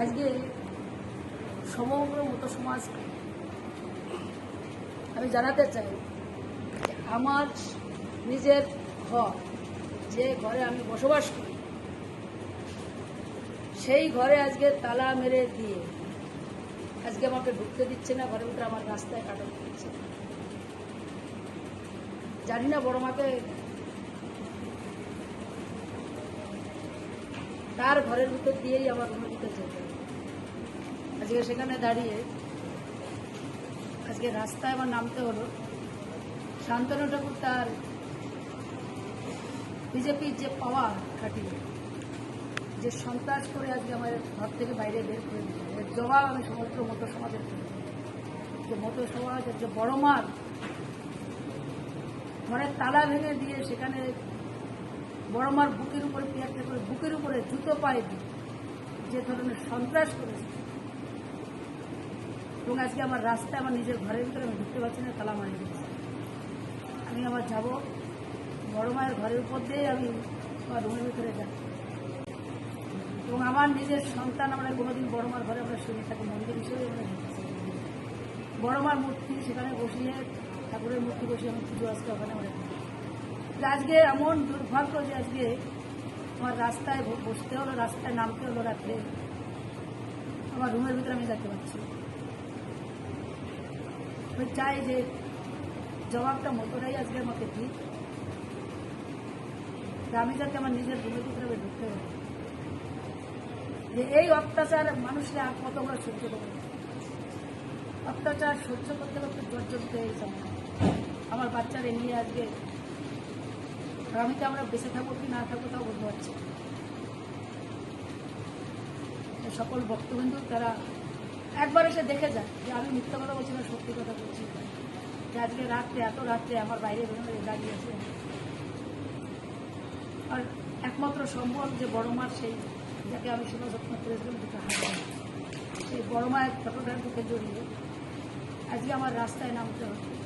আজকে সমগ্র মতো সমাজ আমি জানাতে চাই আমার নিজের ঘর, যে ঘরে আমি বসবাস করি, সেই ঘরে আজকে তালা মেরে দিয়ে আজকে আমাকে ঢুকতে দিচ্ছে না, ঘরের ভিতরে আমার রাস্তায় কাটাতে দিচ্ছে। জানি না বড় মাকে তার ঘরের ভিতর দিয়েই আমার রুমের ভিতর যেতে আজকে সেখানে দাঁড়িয়ে আজকে রাস্তায় আমার নামতে হলো। শান্তনু ঠাকুর তার বিজেপির যে পাওয়ার খাটিয়ে, যে সন্ত্রাস করে আজকে আমার ঘর থেকে বাইরে বের করে দিল এর জবাব আমি সমগ্র মতো সমাজের। যে মতো সমাজের যে বড় মার ঘরের তালা ভেঙে দিয়ে সেখানে বড় মার বুকের উপরে পেয়ারটা করে বুকের উপরে জুতো পায়ে দিয়ে যে ধরনের সন্ত্রাস করেছে। এবং আজকে আমার রাস্তায় আমার নিজের ঘরের ভিতরে আমি ঢুকতে পারছি না, তালা মারি দিয়েছি আমি আবার যাব বড় মায়ের ঘরের উপর দিয়ে আমি আমার রুমের ভিতরে যাব এবং আমার নিজের সন্তান আমরা কোনোদিন বড় মার ঘরে আমরা শুনে থাকি, মন্দির হিসেবে আমরা বড় মার মূর্তি সেখানে বসিয়ে ঠাকুরের মূর্তি বসিয়ে আমি পুজো আজকে ওখানে আমরা আজকে এমন দুর্ভাগ্য যে আজকে আমার রাস্তায় বসতে হলো, রাস্তায় নামতে হলো রাত্রে। আমার রুমের ভিতরে আমি যেতে পারছি আমি চাই যে জবাবটা মতোটাই আজকে আমাকে যে আমি যাতে আমার নিজের রুমের ভিতরে আমি ঢুকতে পারি। যে এই অত্যাচার মানুষকে আর কত আমরা সহ্য করব অত্যাচার সহ্য করতে করতে জর্জরিত হয়েছে। আমার। বাচ্চারে নিয়ে আজকে আগামীতে আমরা বেঁচে থাকব কি না থাকব তাও বলতে পারছি সকল ভক্তবিন্দু তারা একবার এসে দেখে যায় যে আমি মিথ্যা কথা বলছি না, সত্যি কথা বলছি যে আজকে রাত্রে, এত রাত্রে আমার বাইরে বেরোনো দাঁড়িয়ে আছে। আর একমাত্র সম্ভব যে বড় মার সেই, যাকে আমি সেবা যত্ন করেছিলাম দুটো হাত সেই বড় মায়ের ফটোটার বুকে জড়িয়ে আজকে আমার রাস্তায় নামতে হবে।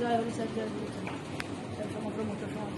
জয় হরিচার জয় হরিচার সমগ্র মতো সমাজ